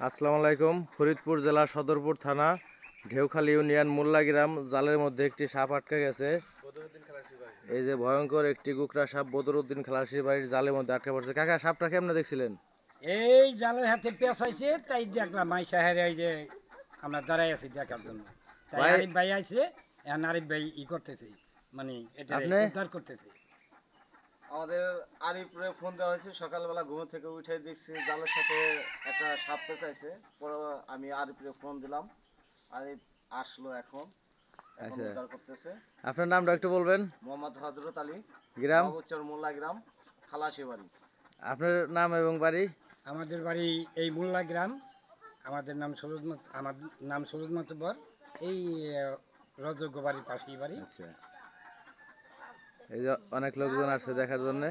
আসসালামু আলাইকুম। ফরিদপুর জেলা সদরপুর থানা ঢেউখালী ইউনিয়ন মোল্লা গ্রাম জালের মধ্যে একটি সাপ আটকে গেছে। এই যে ভয়ঙ্কর একটি কুকরা সাপ বদরুদ্দিন খালাসির বাড়ির জালের মধ্যে আটকে পড়ছে। কাকা সাপটা কেমনে দেখছিলেন? এই জালের হাতে পেঁচাইছে তাই দেখলাম মাই সাহের এই যে আমরা দাঁড়াই আছি দেখার জন্য। তাই আরিফ ভাই আইছে এখন আরিফ ভাই ই করতেছে। মানে এটা উদ্ধার করতেছে। আমাদের আরিফরে ফোন দেওয়া হয়েছে সকালবেলা ঘুম থেকে উঠে দেখছি জালের সাথে একটা সাপ পেঁচাইছে পরে আমি আরিফরে ফোন দিলাম আরিফ আসলো এখন এখন আচ্ছা। উদ্ধার করতেছে। আপনার নামটা একটু বলবেন? মোহাম্মদ হজরত আলী গ্রাম? বাবুচর মোল্লা গ্রাম খালাসি বাড়ি। আপনার নাম এবং বাড়ি? আমাদের বাড়ি এই মোল্লা গ্রাম আমাদের নাম সরোজ মত আমার নাম সরোজ মাতবর এই আহ, রজজ্ঞ বাড়ির পাশেই বাড়ি। আচ্ছা। এই যে অনেক লোকজন আসছে দেখার জন্য।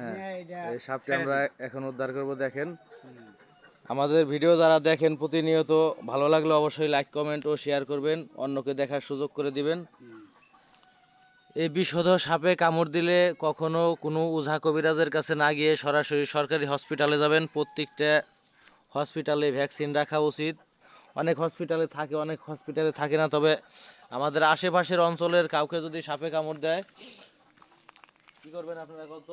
হ্যাঁ, এই সাপকে আমরা এখন উদ্ধার করব দেখেন। আমাদের ভিডিও যারা দেখেন প্রতিনিয়ত ভালো লাগলে অবশ্যই লাইক কমেন্ট ও শেয়ার করবেন অন্যকে দেখার সুযোগ করে দিবেন। এই বিষধ সাপে কামড় দিলে কখনো কোনো ওঝা কবিরাজের কাছে না গিয়ে সরাসরি সরকারি হসপিটালে যাবেন। প্রত্যেকটা হসপিটালে ভ্যাকসিন রাখা উচিত। অনেক হসপিটালে থাকে অনেক হসপিটালে থাকে না তবে আমাদের আশেপাশের অঞ্চলের কাউকে যদি সাপে কামড় দেয় কি করবেন আপনারা কত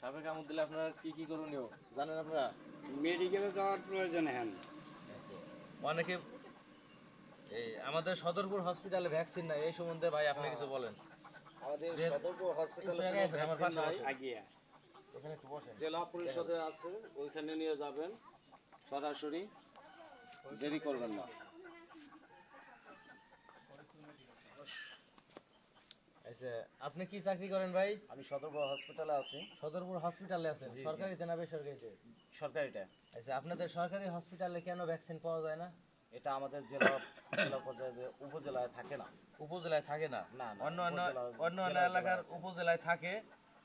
সাপে কামড় দিলে আপনারা কি কি করণীয়? জানেন আপনারা? মেডিকেলে যাওয়ার প্রয়োজন হ্যাঁ। অনেকে এই আমাদের সদরপুর হসপিটালে ভ্যাকসিন নাই এই সম্বন্ধে ভাই আপনি কিছু বলেন। আমাদের সদরপুর হসপিটালে। এখানে একটু বসেন। জেলা পরিষদে আছে ওইখানে নিয়ে যাবেন সরাসরি। দেরি করবেন না। আচ্ছা আপনি কি চাকরি করেন ভাই? আমি সদরপুর হসপিটালে আছি। সদরপুর হসপিটালে আছেন। সরকারিতে না বেসরকারিতে? সরকারিটা আচ্ছা আপনাদের সরকারি হসপিটালে কেন ভ্যাকসিন পাওয়া যায় না? এটা আমাদের জেলা জেলা পর্যায়ে উপজেলায় থাকে না। উপজেলায় থাকে না? না, না, অন্য অন্য অন্য অন্য এলাকার উপজেলায় থাকে।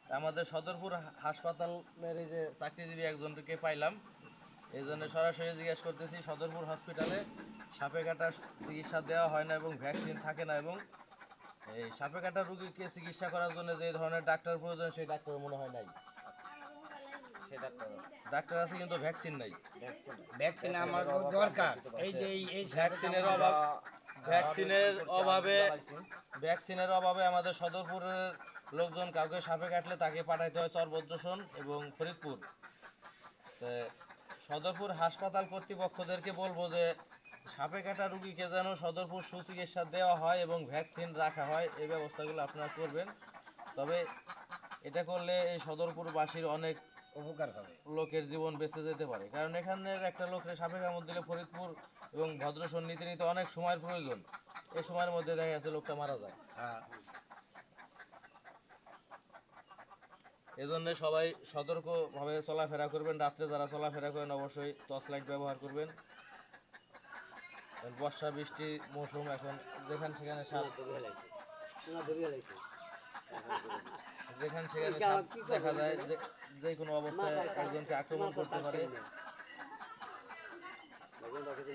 আমাদের সদরপুর হাসপাতালের এই যে চাকরিজীবী একজনকে পাইলাম। এই জন্য সরাসরি জিজ্ঞেস করতেছি সদরপুর হসপিটালে সাপে কাটা চিকিৎসা দেওয়া হয় না এবং ভ্যাকসিন থাকে না এবং এই সাপে কাটা রুগীকে চিকিৎসা করার জন্য যে ধরনের ডাক্তার প্রয়োজন সেই ডাক্তার মনে হয় নাই। ডাক্তার আছে। কিন্তু ভ্যাকসিন নাই। ভ্যাকসিন আমার দরকার। এই যে এই- ভ্যাকসিনের অভাব ভ্যাকসিনের অভাবে ভ্যাকসিনের অভাবে আমাদের সদরপুরের লোকজন কাউকে সাপে কাটলে তাকে পাঠাইতে হয় চরভদ্রসন এবং ফরিদপুর। তো সদরপুর হাসপাতাল কর্তৃপক্ষদেরকে বলব যে সাপে কাটা রুগীকে যেন সদরপুর সুচিকিৎসা দেওয়া হয় এবং ভ্যাকসিন রাখা হয় এই ব্যবস্থাগুলো আপনারা করবেন। তবে এটা করলে এই সদরপুরবাসীর অনেক উপকার হবে। লোকের জীবন বেঁচে যেতে পারে। কারণ এখানের একটা লোকের সাপে কামড় দিলে ফরিদপুর এবং ভদ্রসন নিতে নিতে অনেক সময়ের প্রয়োজন। এই সময়ের মধ্যে দেখা যাচ্ছে লোকটা মারা যায়। হ্যাঁ। এজন্য সবাই সতর্কভাবে চলাফেরা করবেন রাত্রে যারা চলাফেরা করেন অবশ্যই টর্চ লাইট ব্যবহার করবেন বর্ষা বৃষ্টি মৌসুম এখন যেখানে সেখানে সাপ যেখানে সেখানে সাপ দেখা যায় যে কোনো অবস্থায় একজনকে আক্রমণ করতে পারে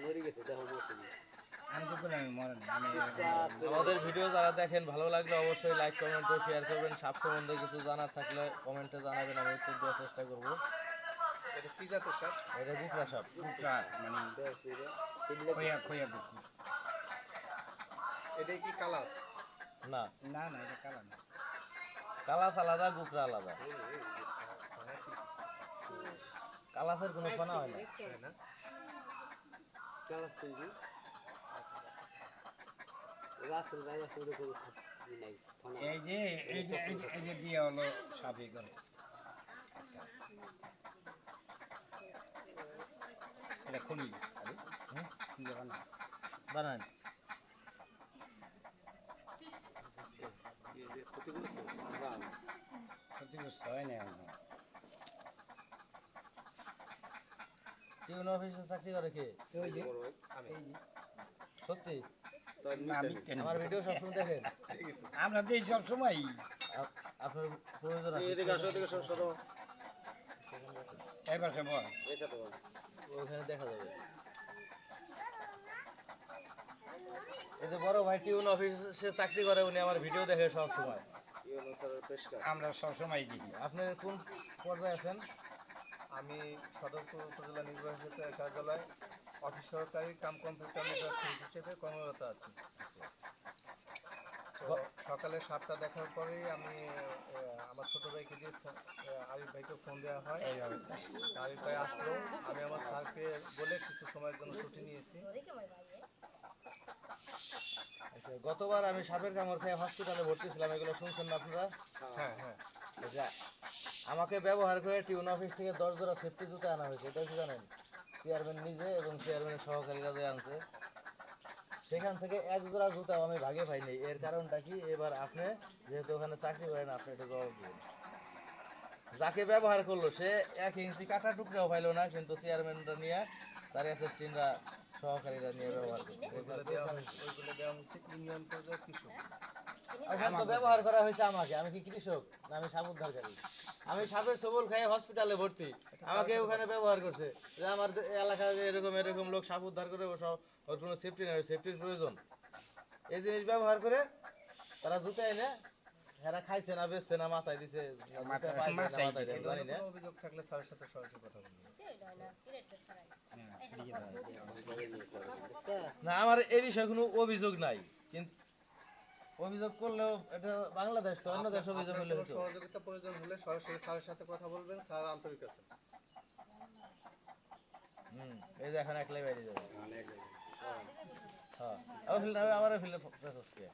মরে আমি আমাদের ভিডিও যারা দেখেন ভালো লাগলে অবশ্যই লাইক কমেন্ট ও শেয়ার করবেন। সাপ সম্বন্ধে কিছু জানার থাকলে কমেন্টে জানাবেন আমি উত্তর দেওয়ার চেষ্টা করব। এটা কি জাতের সাপ? এটা গুকরা সাপ। কুকুরা মানে খইয়া খইয়া কুকুর এটা কি কালাস? না। না না এটা কালা না। কালাস আলাদা গুকরা আলাদা। কালাসের কোনো ফানা হয় না। এই যে এই যে- এই যে দিয়ে হলো সাপে করে এটা খুলি হুম? খুলে বানা বানান ক্ষতিগ্রস্ত হয় না এখনও। অফিসে চাকরি করে কে যে সত্যি। আমার ভিডিও সবসময় দেখেন। আমরা তো সব সময় আপনার প্রয়োজন আছে। এদিকে আসো এদিকে আসো সরো। এই পাশে বল। এই সাথে বল। ওখানে দেখা যাবে। এই যে বড় ভাই টিউন অফিসে চাকরি করে উনি আমার ভিডিও দেখে সব সময় আমরা সব সময় দেখি। আপনি কোন পর্যায়ে আছেন? আমি সদরপুর উপজেলা নির্বাহী কার্যালয় অফিস সহকারী কাম কম্পিউটার নেটওয়ার্ক হিসেবে কর্মরত আছি। সকালে সাতটা দেখার পরেই আমি আমার ছোট ভাইকে দিয়ে আরিফ ভাইকে ফোন দেওয়া হয়। আরিফ ভাই। আসলো। আমি আমার স্যারকে বলে কিছু সময়ের জন্য ছুটি নিয়েছি। আচ্ছা, গতবার আমি সাপের কামড় খেয়ে হসপিটালে ভর্তি ছিলাম এগুলো শুনছেন না আপনারা? হ্যাঁ হ্যাঁ। আচ্ছা, আমাকে ব্যবহার করে টিউন অফিস থেকে দশ জোড়া সেফটি জুতো আনা হয়েছে এটা কি জানেন? চেয়ারম্যান নিজে এবং চেয়ারম্যানের সহকারীরা যে আনছে। সেখান থেকে এক জোড়া জুতা আমি ভাগে পাইনি। এর কারণটা কি? এবার আপনি যেহেতু ওখানে চাকরি করেন, আপনি এটা জবাব দিন। যাকে ব্যবহার করল, সে এক ইঞ্চি কাটা টুকরাও পাইলো না, কিন্তু চেয়ারম্যানরা নিয়ে, তার অ্যাসিস্ট্যান্টরা সহকারীরা নিয়ে ব্যবহার করছে। তো ব্যবহার করা হয়েছে আমাকে আমি কি কৃষক না আমি সাপ উদ্ধারকারী আমি সাপের সবল খাই হসপিটালে ভর্তি আমাকে ওখানে ব্যবহার করছে যে আমার এলাকায় এরকম এরকম লোক সাপ উদ্ধার করে সব ওর কোনো সেফটি নেই সেফটির প্রয়োজন এই জিনিস ব্যবহার করে তারা জুতা এনে খাইছে না বেচছে না মাথায় দিছে না জুতা মাথায়- পায়ে দিছে না মাথায় মাথায় দিছে। দিছে, জানি না অভিযোগ থাকলে স্যারের সাথে সরাসরি কথা বলব না আমার এই বিষয়ে কোনো অভিযোগ নাই কিন্তু অভিযোগ করলেও এটা বাংলাদেশ তো অন্য দেশ অভিযোগ হলে সহযোগিতা প্রয়োজন হলে সরাসরি স্যারের সাথে কথা বলবেন স্যার আন্তরিক আছেন। হুম এই যে এখন একলাই বাইরে যাবে। হ্যাঁ আমার ফিল্ড আমার ফিল্ডে প্রেসস কে?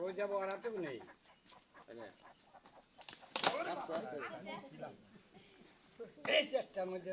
ওই যাব আর তো নেই। এই চেষ্টার মধ্যে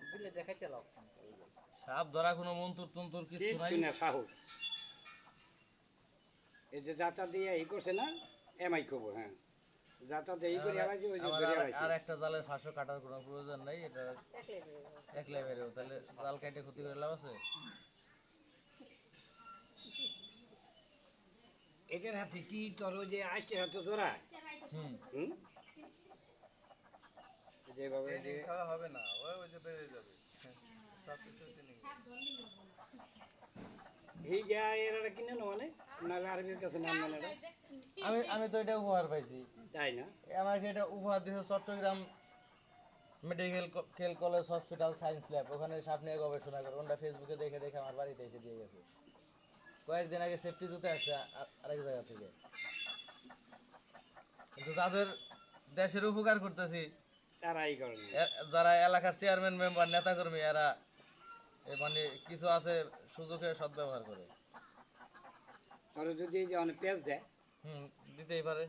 সাপ ধরা কোনো মন্তুর তন্তুর কিছু নাই। না সাহস। এই যে যাতা দিয়ে এই করছে না এমাই করব হ্যাঁ। যাতা দিয়ে এই করে আলাইছে ওই যে ধরে আর- আর একটা জালের ফাঁসও কাটার কোনো প্রয়োজন নাই এটা একলাই বেরো তাহলে জাল কাটে ক্ষতি করে লাভ আছে? এটার হাতে কি তোর ওই যে আজকে হাতে ধরা? হুম। হুম? যেভাবে ট্রেনিং যে- ছাড়া হবে না ওই ওই যে বেড়ে যাবে। সব কিছু ট্রেনিং এই যা এরা কিনে নেওয়া মানে নাহলে আরবির কাছে নাম নেন আমি আমি তো এটা উপহার পাইছি। তাই না? আমাকে এটা উপহার দিয়েছে চট্টগ্রাম মেডিকেল কেল কলেজ হসপিটাল সায়েন্স ল্যাব। ওখানে সাপ গবেষণা করে ওটা ফেসবুকে দেখে দেখে আমার বাড়িতে এসে দিয়ে গেছে। কয়েকদিন আগে সেফটি জুতে আসছে আরেক জায়গা থেকে। কিন্তু যাদের দেশের উপকার করতেছি। যারা এলাকার চেয়ারম্যান মেম্বার নেতাকর্মী এরা মানে কিছু আছে সুযোগে সদ্ব্যবহার করে। যদি এই যে অনেক পেঁয়াজ দেয়। হুম দিতেই পারে।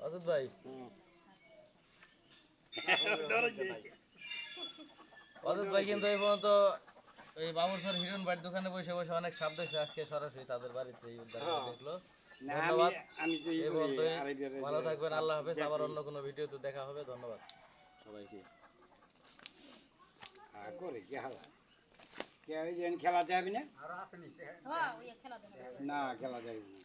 অজিত ভাই। অজিত ভাই কিন্তু এই পর্যন্ত এই বাবুরসর হিরণ বাড়ির দোকানে বসে বসে অনেক সাপ দেখছে আজকে সরাসরি তাদের বাড়িতে উদ্ধার হ্যাঁ। দেখল। ধন্যবাদ। ভালো থাকবেন আল্লাহ হাফেজ। আবার অন্য কোনো ভিডিওতে দেখা হবে। ধন্যবাদ সবাইকে। হ্যাঁ করে কি হালা? ওই খেলা যাবি না? না খেলা যাবি না।